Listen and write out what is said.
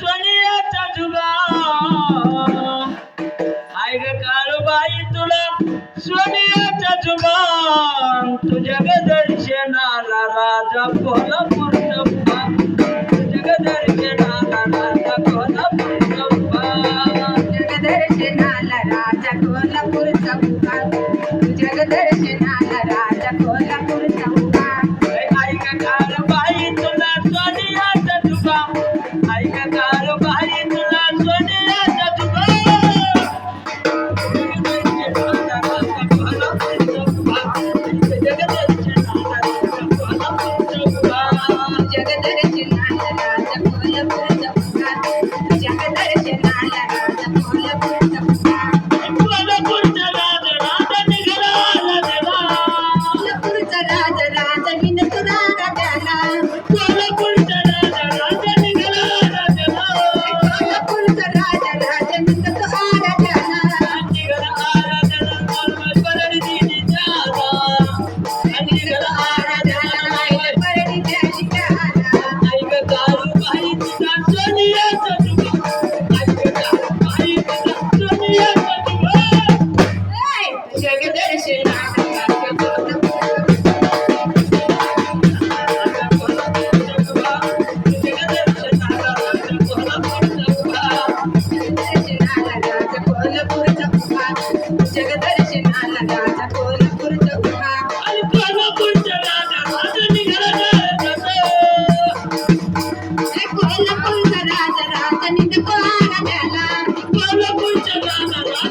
শনিয়াটা যুগা। আইরে কালো বাই তুলা শনিয়াটা যুগান তুজাকে দর্শে না রাজা কোলা পুরবা তুজাকে দর্শে না রাজা কোলা পুরবা তুজাকে দর্শে না রাজা কোলা পুরবা তুজাকে দর্শে না রাজা কোলা পুরবা আইরে কালো Canada. Yes, yes. Mama, Mama.